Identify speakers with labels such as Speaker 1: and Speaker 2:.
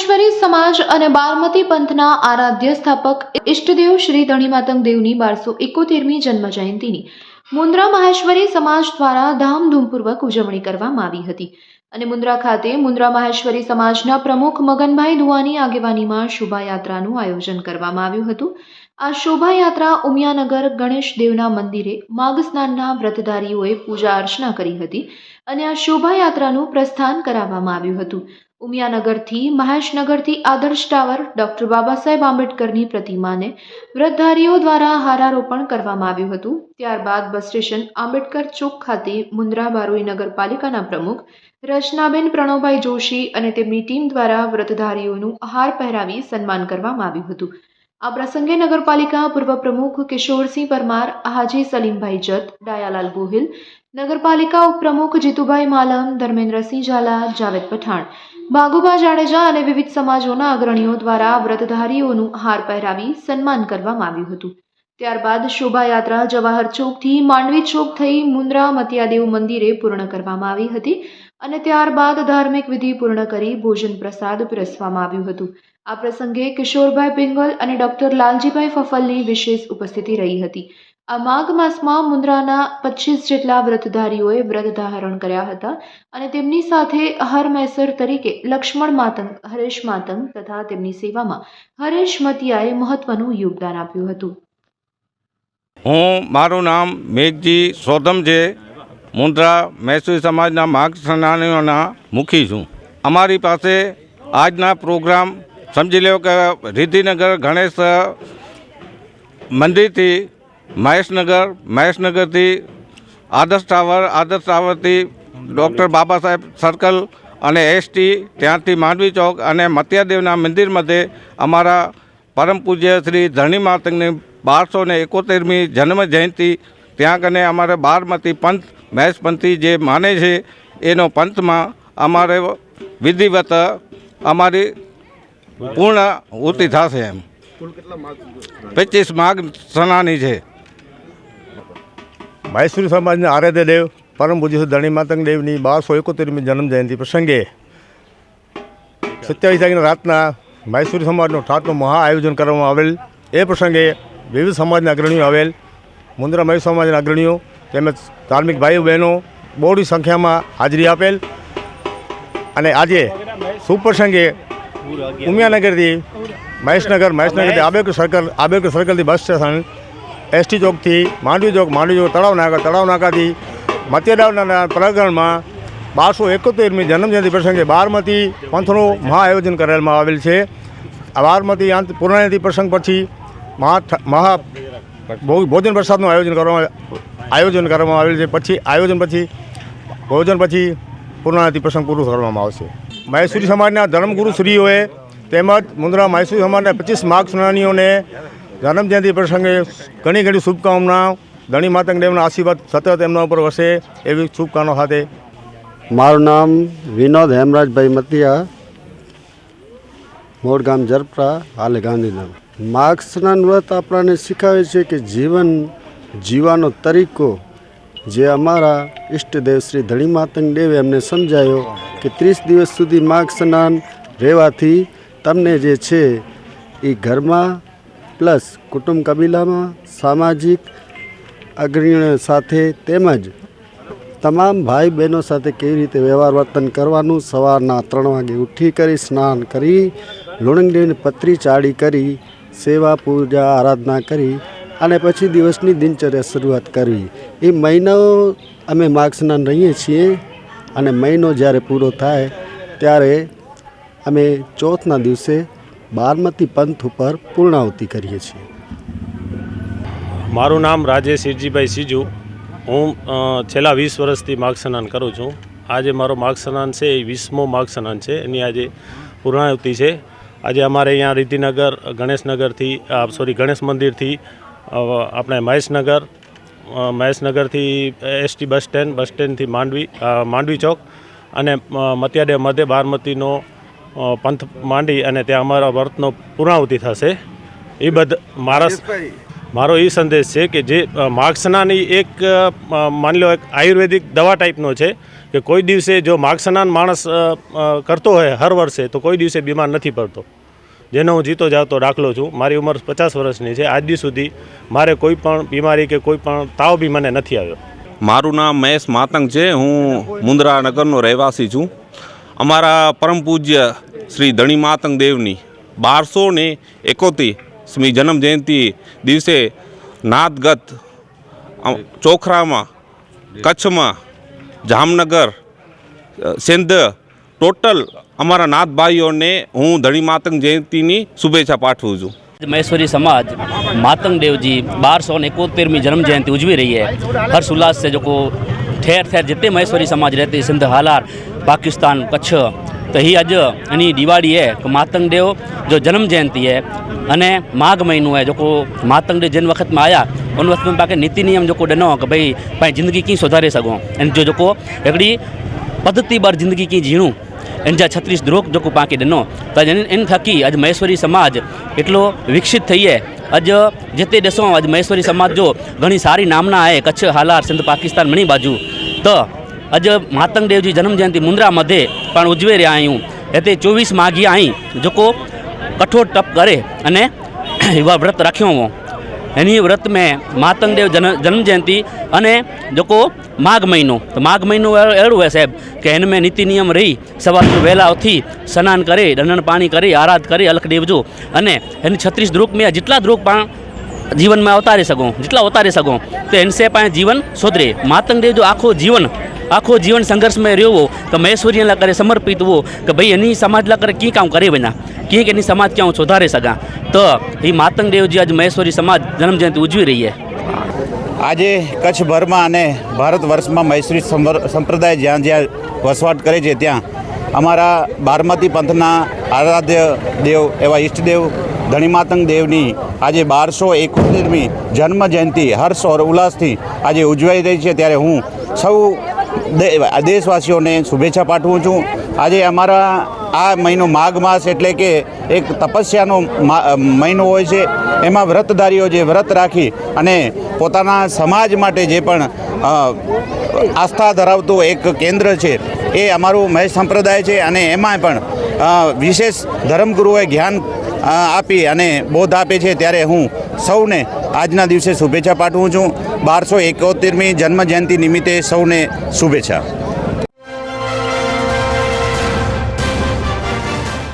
Speaker 1: મહેશ્વરી સમાજ અને બારમતી પંથના આરાધ્ય સ્થાપક ઇષ્ટદેવ શ્રી ધણીમાતંગ દેવની બારસો એકોતેરમી જન્મ જયંતિની મુન્દ્રા મહેશ્વરી સમાજ દ્વારા ધામધૂમપૂર્વક ઉજવણી કરવામાં આવી હતી. અને મુન્દ્રા ખાતે મુન્દ્રા મહેશ્વરી સમાજના પ્રમુખ મગનભાઈ દુવાની આગેવાનીમાં શોભાયાત્રાનું આયોજન કરવામાં આવ્યું હતું. આ શોભાયાત્રા ઉમિયાનગર ગણેશ દેવના મંદિરે માઘ સ્નાનના વ્રતધારીઓએ પૂજા અર્ચના કરી હતી અને આ શોભાયાત્રાનું પ્રસ્થાન કરાવવામાં આવ્યું હતું. ઉમિયાનગરથી, મહેશનગરથી આદર્શ ટાવર ડોક્ટર બાબા સાહેબ આંબેડકરની પ્રતિમાને વ્રતધારીઓ દ્વારા હારારોપણ કરવામાં આવ્યું હતું. ત્યારબાદ બસ સ્ટેશન આંબેડકર ચોક ખાતે મુન્દ્રા બારોઈ નગરપાલિકાના પ્રમુખ રચનાબેન પ્રણવભાઈ જોશી અને તેમની ટીમ દ્વારા વ્રતધારીઓનું હાર પહેરાવી સન્માન કરવામાં આવ્યું હતું. આ પ્રસંગે નગરપાલિકા પૂર્વ પ્રમુખ કિશોરસિંહ પરમાર હાજી સલીમભાઈ જત, ડાયાલાલ ગોહિલ નગરપાલિકા ઉપપ્રમુખ જીતુભાઈ માલમ, ધર્મેન્દ્રસિંહ ઝાલા, જાવેદ પઠાણ, બાગુબા જાડેજા અને વિવિધ સમાજોના અગ્રણીઓ દ્વારા વ્રતધારીઓનું હાર પહેરાવી સન્માન કરવામાં આવ્યું હતું. ત્યારબાદ શોભાયાત્રા જવાહર ચોકથી માંડવી ચોક થઈ મુન્દ્રા મતિયાદેવ મંદિરે પૂર્ણ કરવામાં આવી હતી અને ત્યારબાદ ધાર્મિક વિધિ પૂર્ણ કરી ભોજન પ્રસાદ પીરસવામાં આવ્યું હતું. આ પ્રસંગે કિશોરભાઈ પિંગલ અને ડોક્ટર લાલજીભાઈ ફફલની વિશેષ ઉપસ્થિતિ રહી હતી. આ માઘ માસમાં મુન્દ્રાના પચીસ જેટલા વ્રતધારીઓએ વ્રત ધારણ કર્યા હતા અને તેમની સાથે હર મૈસર તરીકે લક્ષ્મણ માતંગ, હરેશ માતંગ તથા તેમની સેવામાં હરેશ મતિયાએ મહત્વનું યોગદાન આપ્યું હતું.
Speaker 2: હું મારું નામ મેઘજી સોધમ છે. મુન્દ્રા મૈસૂર સમાજના માર્ગ સેનાનીઓના મુખી છું. અમારી પાસે આજના પ્રોગ્રામ સમજી લો કે રિદ્ધિનગર ગણેશ મંદિરથી મહેશનગર, મહેશનગરથી આદર્શ ટાવર, આદર્શ ટાવરથી ડૉક્ટર બાબા સાહેબ સર્કલ અને એસટી ત્યાંથી માંડવી ચોક અને મત્યાદેવના મંદિર મધ્યે અમારા પરમ પૂજ્ય શ્રી ધરણી માતંગની બારસો ને એકોતેરમી જન્મ જયંતિ, ત્યાં કને અમારે બારમતી પંથ મહેશપંથી જે માને છે, એનો પંથમાં અમારે વિધિવત અમારી પૂર્ણ ઉતિ થશે એમ. પચીસ માઘ સનાની છે.
Speaker 3: મૈસૂરી સમાજના આરાધ્ય દેવ, પરમ પૂજ્ય ધણી માતંગ દેવની બારસો એકોતેરમી જન્મ જયંતિ પ્રસંગે સત્યાવીસ તારીખના રાતના મૈસૂરી સમાજનો ઠાટનું મહા આયોજન કરવામાં આવેલ. એ પ્રસંગે વિવિધ સમાજના અગ્રણીઓ આવેલ. મુન્દ્રા મૈસૂર સમાજના અગ્રણીઓ તેમજ ધાર્મિક ભાઈઓ બહેનો બહોળી સંખ્યામાં હાજરી આપેલ. અને આજે સુપ્રસંગે પ્રસંગે ઉમિયાનગરથી મહેશનગર, મહેશનગરથી આબેકર સર્કલ આબેકર સર્કલથી બસ સ્ટેશન એસટી ચોકથી માંડવી ચોક માંડવી ચોક, તળાવ નાકા તળાવ નાકાથી મત્યડાવના પ્રકરણમાં બારસો એકોતેરમી જન્મજયંતિ પ્રસંગે બારમતી પંથનું મહાઆયોજન કરેલમાં આવેલ છે. બારમતી અંત પૂર્ણાનિધિ પ્રસંગ પછી મહા મહા ભોજન પ્રસાદનું આયોજન કરવામાં આયોજન કરવામાં આવેલ છે. પછી, આયોજન પછી, ભોજન પછી પૂર્ણાનિધિ પ્રસંગ પૂરું કરવામાં આવશે. મહેસૂરી સમાજના ધર્મગુરુ શ્રીઓએ તેમજ મુન્દ્રા મહેસૂરી સમાજના પચીસ માર્ગ સુનાનીઓને જન્મજયંતિ પ્રસંગે ઘણી ઘણી શુભકામનાઓ. ધણી માતંગ દેવના આશીર્વાદ સતત એમના ઉપર વસે એવી શુભકામનાઓ સાથે.
Speaker 4: મારું નામ વિનોદ હેમરાજભાઈ મતિયા મોડ ગામ જરપરા, હાલે ગાંધીનગર. માર્ક્સના વ્રત આપણને શીખવે છે કે જીવન જીવાનો તરીકો જે અમારા ઈષ્ટદેવ શ્રી ધણી માતંગ દેવે એમને સમજાયો કે ત્રીસ દિવસ સુધી માર્ગ સ્નાન રહેવાથી તમને જે છે એ ઘરમાં પ્લસ કુટુંબ કબીલામાં સામાજિક અગ્રણીઓ સાથે તેમજ તમામ ભાઈ બહેનો સાથે કેવી રીતે વ્યવહાર વર્તન કરવાનું, સવારના ત્રણ વાગે ઉઠી કરી સ્નાન કરી લુણંગદેવની પત્રી ચાળી કરી, સેવા પૂજા, આરાધના કરી અને પછી દિવસની દિનચર્યા શરૂઆત કરવી. એ મહિનો અમે માર્ગ સ્નાન રહીએ છીએ અને મહિનો જ્યારે પૂરો થાય ત્યારે અમે ચોથના દિવસે બારમતી પંથ ઉપર પૂર્ણાહુતિ કરીએ છીએ.
Speaker 5: મારું નામ રાજેશ હિરજીભાઈ સીજુ. હું છેલ્લા વીસ વર્ષથી માર્ગ સ્નાન કરું છું. આજે મારો માર્ગ સ્નાન છે એ વીસમો માર્ગ સ્નાન છે. એની આજે પૂર્ણાહુતિ છે. આજે અમારે અહીંયા રીતિનગર ગણેશનગરથી સોરી ગણેશ મંદિરથી આપણે મહેશનગર મહેશનગરથી એસટી બસ સ્ટેન્ડ બસ સ્ટેન્ડથી માંડવી માંડવી ચોક અને અ, મધ્ય બારમતીનો પંથ માંડી અને ત્યાં અમારા વ્રતનો પૂર્ણાહુતિ થશે. એ બધ મારા મારો એ સંદેશ છે કે જે અ, માર્ગસ્નાની એક માની લો એક આયુર્વેદિક દવા ટાઈપનો છે કે કોઈ દિવસે જો માર્ગસ્નાન માણસ કરતો હોય હર વર્ષે તો કોઈ દિવસે બીમાર નથી પડતો. જેનો હું જીતો જાતો દાખલો છું. મારી ઉંમર પચાસ વર્ષની છે. આજ દી સુધી મારે કોઈ પણ બીમારી કે કોઈ પણ તાવ બી મને નથી આવ્યો.
Speaker 6: મારું નામ મહેશ માતંગ છે. હું મુન્દ્રા નગરનો રહેવાસી છું. અમારા પરમ પૂજ્ય શ્રી ધણી માતંગ દેવની બારસો ને એકોતેર સ્મી જન્મ જયંતિ દિવસે નાદગત અ, ચોખરામાં કચ્છમાં જામનગર અ, સિંધ ટોટલ અમારા નાથ ભાઈઓને હું ધણી માતંગ જયંતિની શુભેચ્છા પાઠવું છું
Speaker 7: महेश्वरी समाज मातंग देव जी बारह सौ इकोतेरवीं जन्म जयंती उजवी रही है हर्ष उल्लास से जो को ठेर ठेर जितने महेश्वरी समाज रहते हैं सिंध हालार પાકિસ્તાन કચ્છ તો હી અજ એની દિવાળી હે કે માતંગ દેવ જો જન્મ જયંતિ હે અને માઘ મહિનો હે જોકો માતંગ દેવ જન વખતમાં આવ્યા उन वक़्त में तव्हांखे नीति नियम जेको ॾिनो की भई पंहिंजी ज़िंदगी कीअं सुधारे सघूं ऐं जो जेको हिकिड़ी पद्धति बार ज़िंदगी कीअं जीणूं इन जा छत्तीस ध्रोक जेको पाण खे ॾिनो त इन इन थकी अॼु महेश्वरी समाज एतिरो विकसित थी आहे अॼु जिते ॾिसूं अॼु महेश्वरी समाज जो घणी सारी नामना आहे कच्छ हालार सिंध पाकिस्तान घणी बाजू त અજ માતંગદેવજી જન્મજયંતિ મુન્દ્રા મધ્યે પણ ઉજવે રહ્યા અહીં એટલે ચોવીસ માઘી અહીં જોકો કઠોર તપ કરે અને એવા વ્રત રાખ્યો હું. એની વ્રત મેં માતંગદેવ જન જન્મજયંતિ અને જોકો માઘ મહિનો. તો માઘ મહિનો એવડું હોય સાહેબ કે એને મેં નીતિ નિયમ રહી. સવારથી વહેલા ઉઠી, સ્નાન કરી, દંડન પાણી કરી, આરાધ કરી, અલખ દેવજો. અને એની છત્રીસ ધ્રુપ મેં જેટલા ધ્રુપ પણ જીવનમાં ઉતારી શકું, જેટલા ઉતારી શકું, તો એનસે પાસે જીવન સુધરે માતંગદેવ જો આખું જીવન આખો જીવન સંઘર્ષમાં રહ્યો તો મહેશ્વરી સૂર્યના કરે સમર્પિત હો કે ભાઈ, એની સમાજ કરે કી કામ કરે બના કી એની સમાજ ક્યાં સુધારે શકા તો એ માતંગદેવજી આજે મહેશ્વરી સમાજ જન્મજયંતિ ઉજવી રહી છે.
Speaker 8: આજે કચ્છભરમાં અને ભારત વર્ષમાં મૈસુરી સંપ્રદાય જ્યાં જ્યાં વસવાટ કરે છે, ત્યાં અમારા બારમતી પંથના આરાધ્ય દેવ એવા ઈષ્ટદેવ ધણી માતંગ દેવની આજે બારસો એકોતેરમી જન્મ જયંતિ હર્ષ ઉલ્લાસથી આજે ઉજવાઈ રહી છે. ત્યારે હું સૌ દેશવાસીઓને શુભેચ્છા પાઠવું છું. આજે અમારા આ મહિનો માઘ માસ એટલે કે એક તપસ્યાનો મહિનો હોય છે. એમાં વ્રતધારીઓ જે વ્રત રાખી અને પોતાના સમાજ માટે જે પણ આસ્થા ધરાવતું એક કેન્દ્ર છે, એ અમારું મહેશ સંપ્રદાય છે અને એમાં પણ વિશેષ ધર્મગુરુએ જ્ઞાન આપી અને બોધ આપે છે. ત્યારે હું સૌને આજના દિવસે શુભેચ્છા પાઠવું છું. બારસો એકોતેરમી જન્મ જયંતિ નિમિત્તે સૌને શુભેચ્છા.